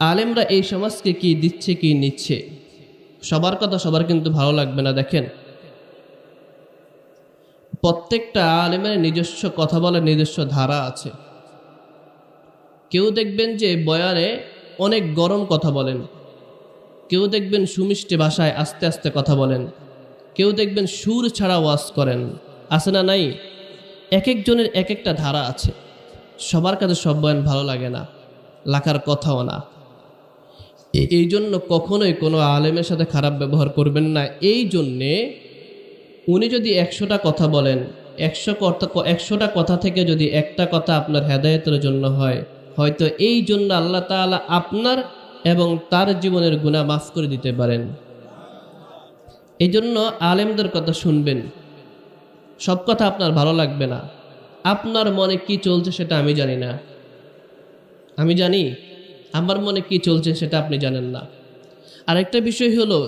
আলেমরা এই সমাজকে কি দিচ্ছে, কি নিচ্ছে? সবার কথা সবার কিন্তু ভালো লাগবে না, দেখেন। প্রত্যেকটা আলেমের নিজস্ব কথা বলার নিজস্ব ধারা আছে। কেউ দেখবেন যে বয়ানে অনেক গরম কথা বলেন। কেউ দেখবেন সুমিষ্টি ভাষায় আস্তে আস্তে কথা বলেন। কেউ দেখবেন সুর ছাড়া ওয়াজ করেন। আছে না নাই? এক একজনের এক একটা ধারা আছে। সবার কাছে সব বয়ান ভালো লাগে না, লাখার কথাও না। এই জন্য কখনোই কোনো আলেমের সাথে খারাপ ব্যবহার করবেন না। এই জন্যে উনি যদি একশোটা কথা বলেন, একশো কথা, একশোটা কথা থেকে যদি একটা কথা আপনার হেদায়তের জন্য হয়, হয়তো এই জন্য আল্লাহ তাআলা আপনার এবং তার জীবনের গুণা মাফ করে দিতে পারেন। এই জন্য আলেমদের কথা শুনবেন। সব কথা আপনার ভালো লাগবে না। আপনার মনে কি চলছে সেটা আমি জানি না। আমি জানি আমার মনে কি চলছে সেটা আপনি জানেন না। আরেকটা বিষয় হলো,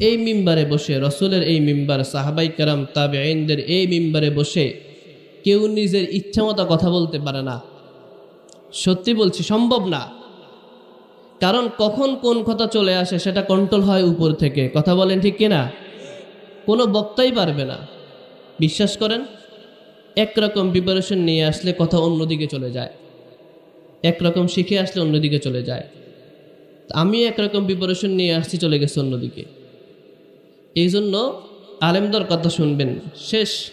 এই মিম্বারে বসে, রসুলের এই মিম্বার, সাহাবাই কারাম তাবে আইনদের এই মিম্বারে বসে কেউ নিজের ইচ্ছামতো কথা বলতে পারে না। সত্যি বলছি, সম্ভব না। কারণ কখন কোন কথা চলে আসে সেটা কন্ট্রোল হয় উপর থেকে। কথা বলেন ঠিক কিনা? কোনো বক্তাই পারবে না। বিশ্বাস করেন, একরকম প্রিপারেশন নিয়ে আসলে কথা অন্যদিকে চলে যায়। একরকম শিখে আসলে অন্যদিকে চলে যায়। আমি একরকম প্রিপারেশন নিয়ে আসছি চলে গেছে অন্যদিকে। এই জন্য আলেমদার কথা শুনবেন। শেষ।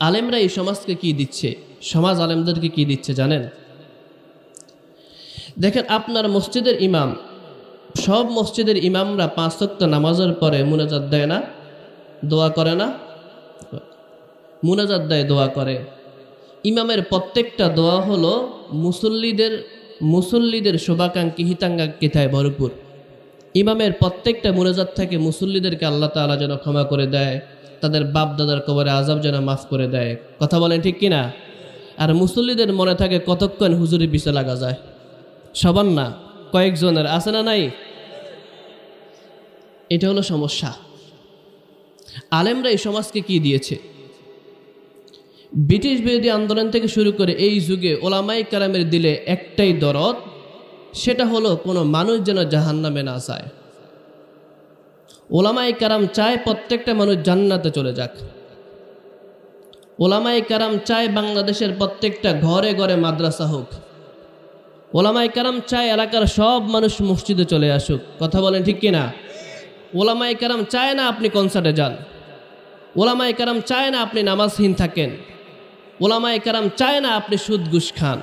আলেমরা এই সমাজকে কি দিচ্ছে? সমাজ আলেমদেরকে কি দিচ্ছে জানেন? দেখেন, আপনার মসজিদের ইমাম, সব মসজিদের ইমামরা পাঁচ ওয়াক্ত নামাজের পরে মুনাজাত দেয় না, দোয়া করে না। মুনাজাত দেয়, দোয়া করে। ইমামের প্রত্যেকটা দোয়া হলো মুসল্লিদের মুসল্লিদের শোভাকাঙ্ক্ষী হিতাঙ্গাঙ্ক্ষিতায় ভরপুর। ইমামের প্রত্যেকটা মুনাজাত থাকে মুসল্লিদেরকে আল্লাহ তাআলা যেন ক্ষমা করে দেয়, তাদের বাপ দাদার কবরে আজাব যেন মাফ করে দেয়। কথা বলেন ঠিক কিনা? আর মুসল্লিদের মনে থাকে কতক্ষণ হুজুরি পিছে লাগা যায়? সবার না? কয়েকজনের আছে না নাই? এটা হলো সমস্যা। আলেমরা এই সমাজকে কি দিয়েছে? ব্রিটিশ বিরোধী আন্দোলন থেকে শুরু করে এই যুগে ওলামাই কালামের দিলে একটাই দরদ, সেটা হলো কোনো মানুষ যেন জাহান নামে না যায়। ওলামাই কারাম চায় প্রত্যেকটা মানুষ জান্নাতে চলে যাক। ওলামাই কারাম চায় বাংলাদেশের প্রত্যেকটা ঘরে ঘরে মাদ্রাসা হোক। ওলামাই কারাম চায় এলাকার সব মানুষ মসজিদে চলে আসুক। কথা বলেন ঠিক কিনা? ওলামাই কারাম চায় না আপনি কনসার্টে যান। ওলামাই কারাম চায় না আপনি নামাজহীন থাকেন। ওলামাই কারাম চায় না আপনি সুদ ঘুষ খান।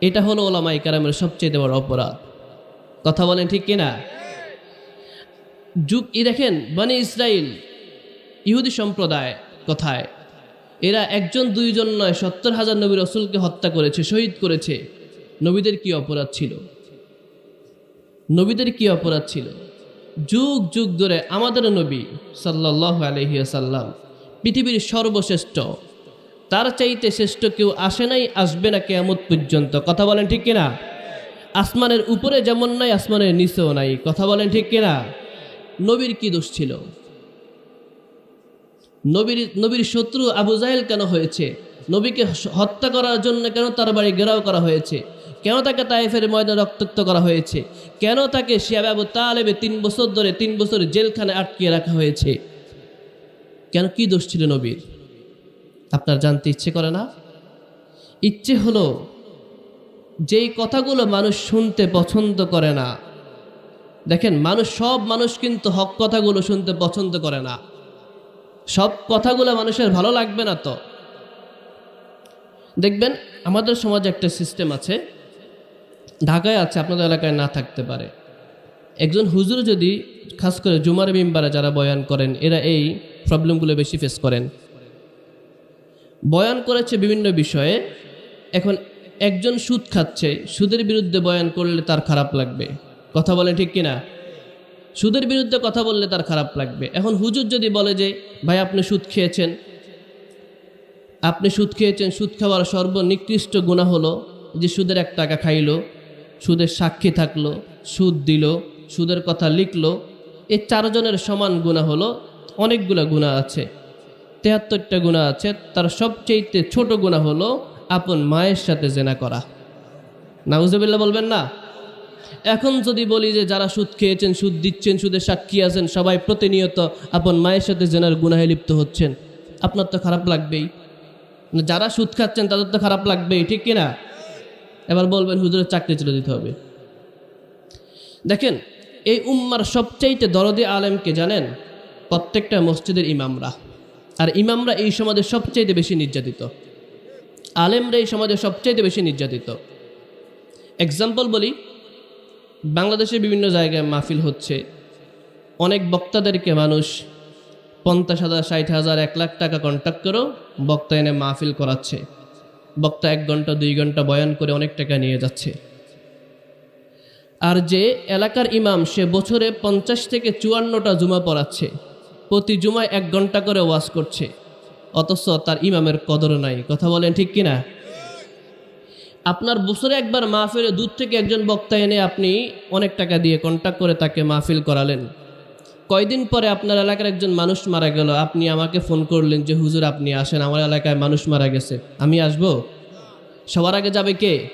এটা হলো ওলামাই কারামের সবচেয়ে বড় অপরাধ। কথা বলেন ঠিক কিনা? যুগ ই দেখেন, বানি ইসরাইল, ইহুদি সম্প্রদায় কথায়, এরা একজন দুইজন নয়, সত্তর হাজার নবী রসুলকে হত্যা করেছে, শহীদ করেছে। নবীদের কি অপরাধ ছিল? নবীদের কি অপরাধ ছিল? যুগ যুগ ধরে আমাদের নবী সাল্লাহ আলহিয়াসাল্লাম পৃথিবীর সর্বশ্রেষ্ঠ তার চাইতে শ্রেষ্ঠ কেউ আসে নাই, আসবে না কেয়ামত পর্যন্ত। কথা বলেন ঠিক কিনা? আসমানের উপরে যেমন নাই, আসমানের নিচেও নাই। কথা বলেন ঠিক কিনা? নবীর কি দোষ ছিল? নবীর নবীর শত্রু আবু জাহেল কেন হয়েছে? নবীকে হত্যা করার জন্য কেন তার বাড়ি ঘেরাও করা হয়েছে? কেন তাকে তাইফের ময়দানে রক্তাক্ত করা হয়েছে? কেন তাকে শিয়াব আবু তালেবে তিন বছর ধরে, তিন বছর জেলখানে আটকিয়ে রাখা হয়েছে? কেন কি দোষ ছিল নবীর? আপনার জানতে ইচ্ছে করে না? ইচ্ছে হলো, যেই কথাগুলো মানুষ শুনতে পছন্দ করে না, দেখেন মানুষ, সব মানুষ কিন্তু হক কথাগুলো শুনতে পছন্দ করে না। সব কথাগুলো মানুষের ভালো লাগবে না তো? দেখবেন, আমাদের সমাজে একটা সিস্টেম আছে, ঢাকায় আছে, আপনাদের এলাকায় না থাকতে পারে। একজন হুজুর যদি, খাস করে জুমার মেম্বারে যারা বয়ান করেন, এরা এই প্রবলেমগুলো বেশি ফেস করেন। বয়ান করেছে বিভিন্ন বিষয়ে, এখন একজন সুদ খাচ্ছে, সুদের বিরুদ্ধে বয়ান করলে তার খারাপ লাগবে। কথা বলে ঠিক কিনা? সুদের বিরুদ্ধে কথা বললে তার খারাপ লাগবে। এখন হুজুর যদি বলে যে, ভাই, আপনি সুদ খেয়েছেন। আপনি সুদ খেয়েছেন, সুদ খাওয়ার সর্বনিকৃষ্ট গুণা হলো যে সুদের এক টাকা খাইলো, সুদের সাক্ষী থাকল, সুদ দিল, সুদের কথা লিখলো। এই চারজনের সমান গুণা হলো, অনেকগুলো গুণা আছে। তেহাত্তরটা গুণা আছে, তার সবচেয়ে ছোট গুণা হলো আপন মায়ের সাথে জেনা করা। নাউজবিল্লা বলবেন না? এখন যদি বলি যে যারা সুদ খেয়েছেন, সুদ দিচ্ছেন, সুদের সাক্ষী আছেন, সবাই প্রতিনিয়ত আপন মায়ের সাথে জেনার গুনাহে লিপ্ত হচ্ছেন, আপনার তো খারাপ লাগবেই। যারা সুদ খাচ্ছেন, তাদের তো খারাপ লাগবেই, ঠিক কিনা এবার বলবেন, হুজুরের চাকরি চলে দিতে হবে। দেখেন, এই উম্মার সবচাইতে দরদি আলেমকে জানেন, প্রত্যেকটা মসজিদের ইমামরা। আর ইমামরা এই সমাজে সবচাইতে বেশি নির্যাতিত। আলেমরা এই সমাজে সবচাইতে বেশি নির্যাতিত। এক্সাম্পল বলি, বাংলাদেশের বিভিন্ন জায়গায় মাহফিল হচ্ছে। অনেক বক্তাদেরকে মানুষ পঞ্চাশ হাজার, ষাট হাজার, এক লাখ টাকা কন্ট্যাক্ট করেও বক্তা এনে মাহফিল করাচ্ছে। বক্তা এক ঘণ্টা, দুই ঘণ্টা বয়ান করে অনেক টাকা নিয়ে যাচ্ছে। আর যে এলাকার ইমাম, সে বছরে পঞ্চাশ থেকে চুয়ান্নটা জুমা পড়াচ্ছে। প্রতি জুমায় এক ঘণ্টা করে ওয়াজ করছে। অথচ তার ইমামের কদর নাই। কথা বলেন ঠিক কিনা? আপনার বছরে একবার মাহফিলে দূর থেকে একজন বক্তা এনে আপনি অনেক টাকা দিয়ে কন্ট্যাক্ট করে তাকে মাহফিল করালেন। কয়দিন পরে আপনার এলাকার একজন মানুষ মারা গেল। আপনি আমাকে ফোন করলেন যে, হুজুর, আপনি আসেন। আমার এলাকায় মানুষ মারা গেছে। আমি আসব? সবার আগে যাবে কে?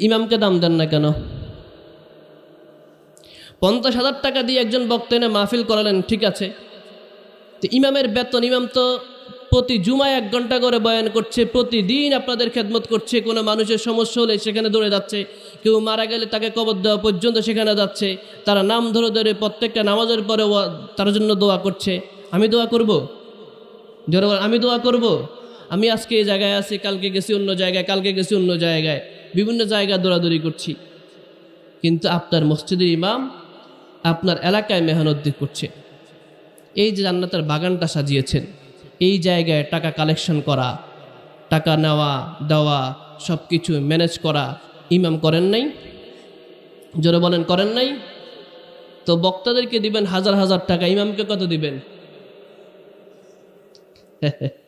ইমামকে দাম দেন না কেন? পঞ্চাশ হাজার টাকা দিয়ে একজন বক্তা এনে মাহফিল করালেন ঠিক আছে। তো ইমামের বেতন ইমাম তো প্রতি জুমায় এক ঘণ্টা করে বয়ান করছে প্রতিদিন আপনাদের খেদমত করছে কোনো মানুষের সমস্যা হলে সেখানে দৌড়ে যাচ্ছে কেউ মারা গেলে তাকে কবর দেওয়া পর্যন্ত সেখানে যাচ্ছে তারা নাম ধরে ধরে প্রত্যেকটা নামাজের পরে তার জন্য দোয়া করছে। আমি দোয়া করব? বলেন, আমি দোয়া করব? আমি আজকে এই জায়গায় আছি কালকে গেছি অন্য জায়গায় কালকে গেছি অন্য জায়গায়। বিভিন্ন জায়গায় দৌড়াদৌড়ি করছি। কিন্তু আপনার মসজিদের ইমাম আপনার এলাকায় মেহনত করছে। এই যে জান্নাতের বাগানটা সাজিয়েছেন, এই জায়গায় টাকা কালেকশন করা, টাকা নেওয়া, দেওয়া সব কিছু ম্যানেজ করা ইমাম করেন নাই? জোরে বলেন, করেন নাই? তো বক্তাদেরকে দিবেন হাজার হাজার টাকা, ইমামকে কত দিবেন?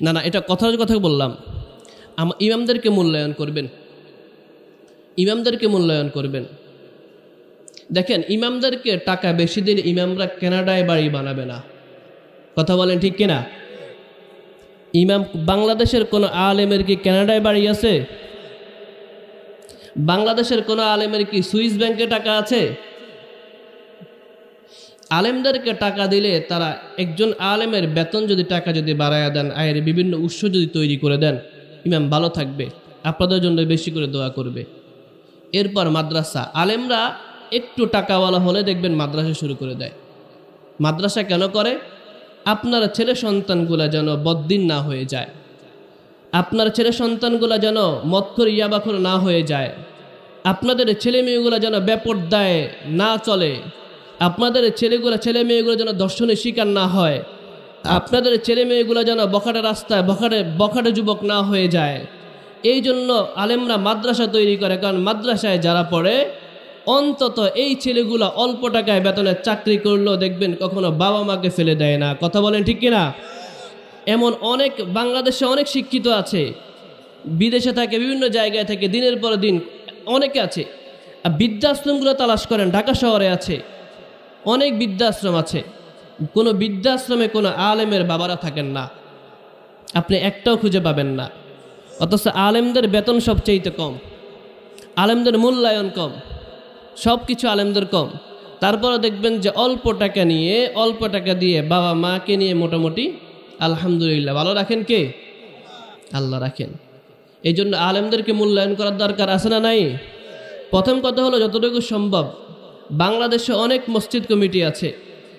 না না, এটা কথার কথা বললাম। ইমামদেরকে মূল্যায়ন করবেন। ইমামদেরকে মূল্যায়ন করবেন। দেখেন, ইমামদেরকে টাকা বেশি দিলে ইমামরা কেনাডায় বাড়ি বানাবে না। কথা বলেন ঠিক কিনা? ইমাম, বাংলাদেশের কোনো আলেমের কি কানাডায় বাড়ি আছে? বাংলাদেশের কোনো আলেমের কি সুইস ব্যাংকে টাকা আছে? আলেমদেরকে টাকা দিলে তারা একজন আলেমের বেতন যদি টাকা যদি বাড়ায় দেন, আয়ের বিভিন্ন উৎস যদি তৈরি করে দেন, ইমাম ভালো থাকবে, আপনাদের জন্য বেশি করে দোয়া করবে। এরপর মাদ্রাসা, আলেমরা একটু টাকাওয়ালা হলে দেখবেন মাদ্রাসা শুরু করে দেয়। মাদ্রাসা কেন করে? আপনার ছেলে সন্তানগুলা যেন বদ্দিন না হয়ে যায়। আপনার ছেলে সন্তানগুলা যেন মৎখর ইয়াবাখর না হয়ে যায়। আপনাদের ছেলে মেয়েগুলো যেন বেপরদায় না চলে। আপনাদের ছেলেগুলো ছেলে মেয়েগুলো যেন দর্শনের শিকার না হয়। আপনাদের ছেলে মেয়েগুলো যেন বখাটে রাস্তায় বখাটে বখাটে যুবক না হয়ে যায়। এই জন্য আলেমরা মাদ্রাসা তৈরি করে, কারণ মাদ্রাসায় যারা পড়ে অন্তত এই ছেলেগুলো অল্প টাকায় বেতনে চাকরি করলেও দেখবেন কখনো বাবা মাকে ফেলে দেয় না। কথা বলেন ঠিক কিনা? এমন অনেক বাংলাদেশে অনেক শিক্ষিত আছে, বিদেশে থাকে, বিভিন্ন জায়গায় থেকে, দিনের পর দিন অনেকে আছে। বৃদ্ধাশ্রমগুলো তালাশ করেন, ঢাকা শহরে আছে। অনেক বৃদ্ধাশ্রম আছে। কোনো বৃদ্ধাশ্রমে কোনো আলেমের বাবারা থাকেন না। আপনি একটাও খুঁজে পাবেন না। অথচ আলেমদের বেতন সবচেয়ে কম। আলেমদের মূল্যায়ন কম। সব কিছু আলেমদের কম। তারপরে দেখবেন যে অল্প টাকা নিয়ে, অল্প টাকা দিয়ে বাবা মাকে নিয়ে মোটামুটি আলহামদুলিল্লাহ। ভালো রাখেন কে? আল্লাহ রাখেন। এই জন্য আলেমদেরকে মূল্যায়ন করার দরকার আছে না নাই? প্রথম কথা হলো, যতটুকু সম্ভব, বাংলাদেশে অনেক মসজিদ কমিটি আছে,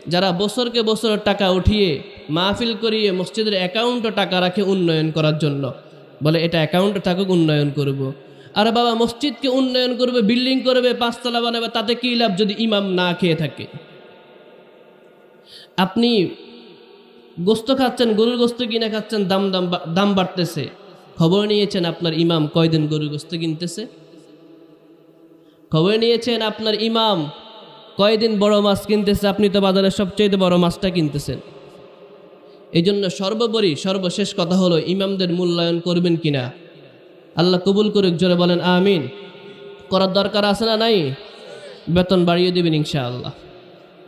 যারা বছরকে বছর টাকা উঠিয়ে, মাহফিল করিয়ে, মসজিদের অ্যাকাউন্টে টাকা রাখে উন্নয়ন করার জন্য। বলে, এটা অ্যাকাউন্টে থাকুক, উন্নয়ন করব। আর বাবা, মসজিদকে উন্নয়ন করবে, বিল্ডিং করবে, পাঁচতলা বানাবে, তাতে কী লাভ যদি ইমাম না খেয়ে থাকে? আপনি গোস্ত খাচ্ছেন, গরুর গোস্ত কিনে খাচ্ছেন, দাম দাম দাম বাড়তেছে। খবর নিয়েছেন আপনার ইমাম কয়দিন গরুর গোস্ত কিনতেছে? খবর নিয়েছেন আপনার ইমাম কয়দিন বড় মাছ কিনতেছে? আপনি তো বাজারের সবচেয়ে বড় মাছটা কিনতেছেন। এই জন্য সর্বোপরি, সর্বশেষ কথা হলো, ইমামদের মূল্যায়ন করবেন কিনা? আল্লাহ কবুল করুক, জোরে বলেন, আমিন। করার দরকার আছে না নাই? বেতন বাড়িয়ে দিবেন ইনশাআল্লাহ।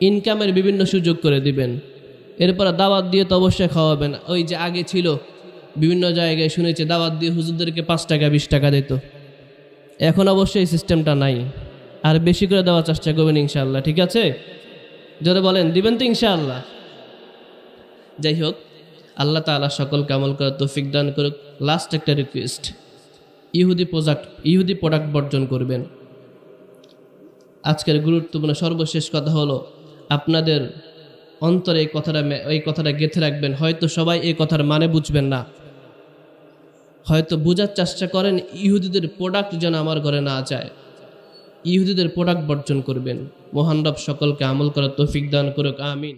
ইনকামের বিভিন্ন সুযোগ করে দিবেন। এরপরে দাওয়াত দিয়ে তো অবশ্যই খাওয়াবেন। ওই যে আগে ছিল, বিভিন্ন জায়গায় শুনেছে, দাওয়াত দিয়ে হুজুরদেরকে পাঁচ টাকা, বিশ টাকা দিত। এখন অবশ্যই সিস্টেমটা নাই। আর বেশি করে দেওয়ার চেষ্টা করবেন ইনশাআল্লাহ, ঠিক আছে? যদি বলেন, দিবেন তো ইনশাআল্লাহ। যাই হোক, আল্লাহ তাআলা সকলকে আমল করার তৌফিক দান করুক। লাস্ট একটা রিকোয়েস্ট ইহুদি প্রোডাক্ট ইহুদি প্রোডাক্ট বর্জন করবেন। আজকের গুরুত্বপূর্ণ সর্বশেষ কথা হলো, আপনাদের অন্তরে এই কথাটা এই কথাটা গেঁথে রাখবেন। হয়তো সবাই এই কথার মানে বুঝবেন না। হয়তো বোঝার চেষ্টা করেন, ইহুদিদের প্রোডাক্ট যেন আমার ঘরে না যায়। ইহুদিদের প্রোডাক্ট বর্জন করবেন। মহান রব সকলকে আমল করার তৌফিক দান করুক, আমিন।